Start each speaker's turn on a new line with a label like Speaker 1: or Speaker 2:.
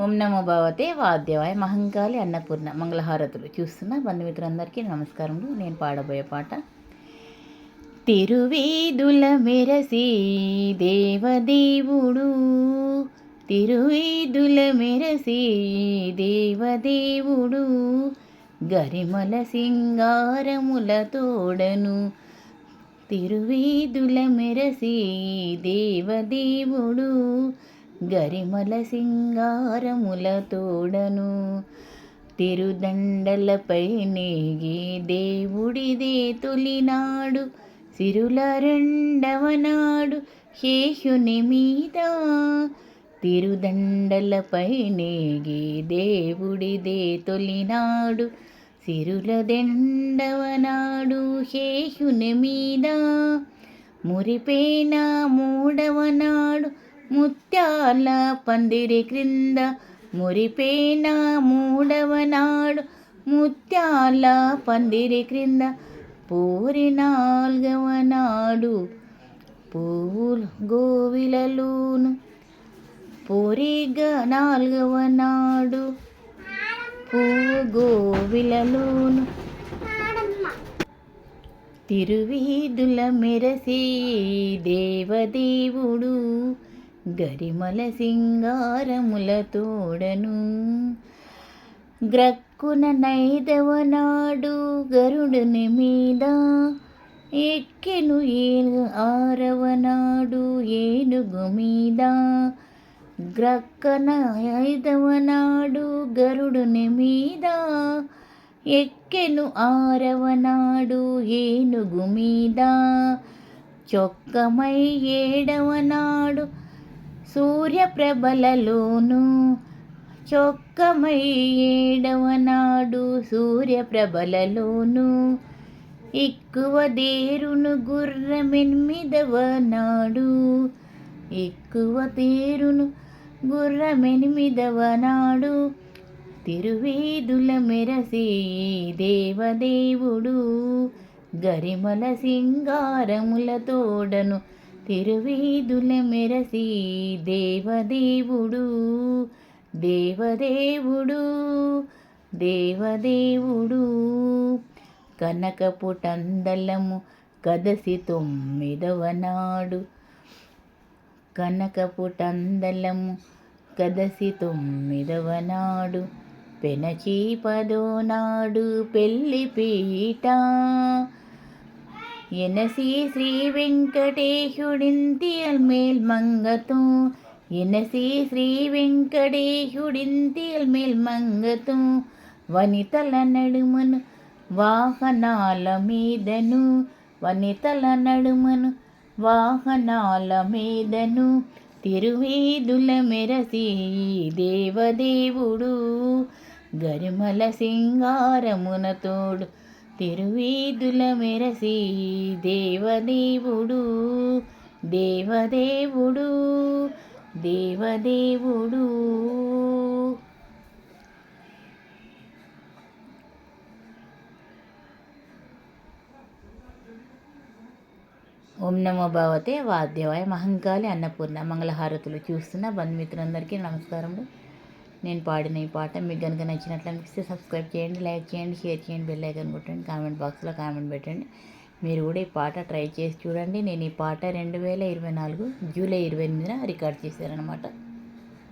Speaker 1: ఓం నమో భగవతే వాద్యవాయ మహంకాళి అన్నపూర్ణ మంగళహారతులు. చూస్తున్న బంధుమిత్రులందరికీ నమస్కారములు. నేను పాడబోయే పాట తిరువేదుల మెరసి దేవదేవుడు తిరువేదుల మెరసి దేవదేవుడు గరిమల సింగారముల తోడను తిరువేదుల మెరసి దేవదేవుడు గరిమల సింగారముల తోడను తిరుదండలపై నేగి దేవుడిదే తొలినాడు సిరుల రెండవ నాడు శేషుని మీద. తిరుదండలపై నేగి దేవుడిదే తొలినాడు సిరుల దెండవనాడు శేషుని మీద. మురిపేనా మూడవ నాడు ముత్యాల పందిరి క్రింద మురిపేన మూడవ నాడు ముత్యాల పందిరి క్రింద పూరి నాల్గవ నాడు పూలు గోవిలలోను పూరిగా నాల్గవ నాడు పువ్వు గోవిలలోను తిరువీధుల మెరసి దేవదేవుడు. గరిమల సింగారముల తోడను. గ్రక్కున నైదవనాడు గరుడుని మీద ఎక్కెను ఏను ఆరవనాడు ఏనుగు మీద. గ్రక్కన ఐదవనాడు గరుడుని మీద ఎక్కెను ఆరవనాడు ఏనుగు మీద. చొక్కమై ఏడవనాడు సూర్యప్రభలలోను చొక్కమై ఏడవ సూర్యప్రభలలోను ఎక్కువ దేరును గుర్రమెనిమిదవ నాడు ఎక్కువ తేరును గుర్రమెనిమిదవ నాడు తిరువేదుల మెరసే దేవదేవుడు. గరిమల సింగారముల తోడను తిరువీధుల మెరసి దేవదేవుడు దేవదేవుడు దేవదేవుడు. కనకపుటందలము కదసి తొమ్మిదవ నాడు కనకపుటందలము కదసి తొమ్మిదవ నాడు పెనచీపదో నాడు పెళ్ళి పీట ఎనసి శ్రీ వెంకటేశుడింతియల్ మేల్ మంగతూ. ఎనసి శ్రీ వెంకటేశుడింతియల్ మేల్ మంగతు. వనితల నడుమను వాహనాల మీదను. వనితల నడుమను వాహనాల మీదను. తిరువేదుల మెరసి దేవదేవుడు. గరిమల సింగారమున తోడు తిరువీధుల మెరసి దేవదేవుడు దేవదేవుడు దేవదేవుడు. ఓం నమో భగవతే వాద్యవాయ మహంకాళి అన్నపూర్ణ మంగళహారతులు చూస్తున్న బంధుమిత్రులందరికీ నమస్కారములు. నేను పాడిన ఈ పాట మీకు కనుక నచ్చినట్లు అనిపిస్తే సబ్స్క్రైబ్ చేయండి లైక్ చేయండి షేర్ చేయండి బెల్ ఐకన్ కొట్టండి కామెంట్ బాక్స్లో కామెంట్ పెట్టండి. మీరు కూడా ఈ పాట ట్రై చేసి చూడండి. నేను ఈ పాట రెండు వేల ఇరవై నాలుగు జూలై ఇరవై ఎనిమిదిన రికార్డ్ చేశారనమాట